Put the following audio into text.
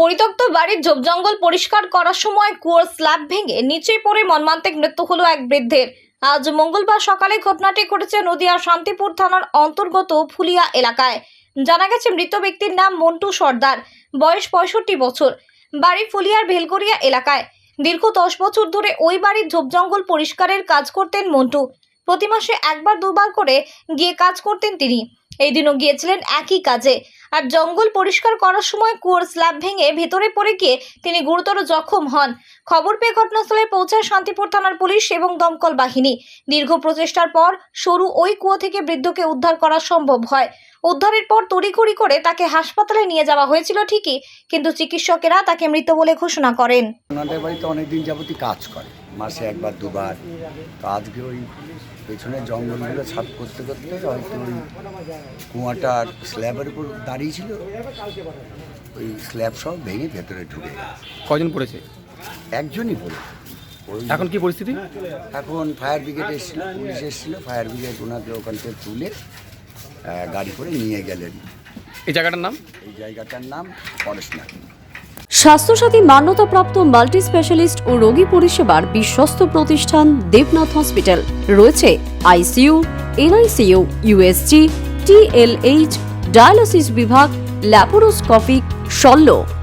পরিত্যক্ত বাড়ির জঙ্গল পরিষ্কার করার সময় কুয়োর স্ল্যাব ভেঙে নিচে পড়ে মর্মান্তিক মৃত্যু হলো এক বৃদ্ধের। আজ মঙ্গলবার সকালে ঘটনাটি ঘটেছে নদিয়া শান্তিপুর থানার অন্তর্গত ফুলিয়া এলাকায়। জানা গেছে, মৃত ব্যক্তির নাম মন্টু সর্দার। বয়স পঁয়ষট্টি বছর। বাড়ি ফুলিয়ার ভেলগড়িয়া এলাকায়। দীর্ঘ দশ বছর ধরে ওই বাড়ির ঝোপজঙ্গল পরিষ্কারের কাজ করতেন মন্টু। প্রতি মাসে একবার, দুবার করে গিয়ে কাজ করতেন তিনি। এই দিনও গিয়েছিলেন একই কাজে। আর জঙ্গল পরিষ্কার করার সময় কুয়োর স্ল্যাব ভেঙে ভেতরে পড়ে গিয়ে তিনি গুরুতর জখম হন। খবর পেয়ে ঘটনাস্থলে পৌঁছায় শান্তিপুর থানার পুলিশ এবং দমকল বাহিনী। দীর্ঘ প্রচেষ্টার পর সরু ওই কুয়ো থেকে বৃদ্ধকে উদ্ধার করা সম্ভব হয়। উদ্ধারের পর তড়িঘড়ি করে তাকে হাসপাতালে নিয়ে যাওয়া হয়েছিল ঠিকই কিন্তু চিকিৎসকেরা তাকে মৃত বলে ঘোষণা করেন। ওনাদের বাড়িতে অনেক দিন যাবতই কাজ করে মাসে একবার দুবার। তো আজকে ওই পেছনে জঙ্গলগুলো সাফ করতে করতে হয়তো ওই কুয়াটার স্ল্যাবের উপর দাঁড়িয়ে ছিল। ওই স্ল্যাব সব ভেঙে ভেতরে ঢুকে কজন পড়েছে? একজনই বলে এখন কি পরিস্থিতি? এখন ফায়ার ব্রিগেড এসেছিল পুলিশ এসেছিল ফায়ার ব্রিগেড ওনাকে ওখান থেকে তুলে গাড়ি করে নিয়ে গেলেন। এই জায়গাটার নাম? এই জায়গাটার নাম পড়াশোনা স্বাস্থ্যসাথী মান্যতাপ্রাপ্ত মাল্টি স্পেশালিস্ট ও রোগী পরিষেবার বিশ্বস্ত প্রতিষ্ঠান দেবনাথ হসপিটাল। রয়েছে ICU NICU USG TLH dialysis বিভাগ ল্যাপারোস্কোপিক শল্য।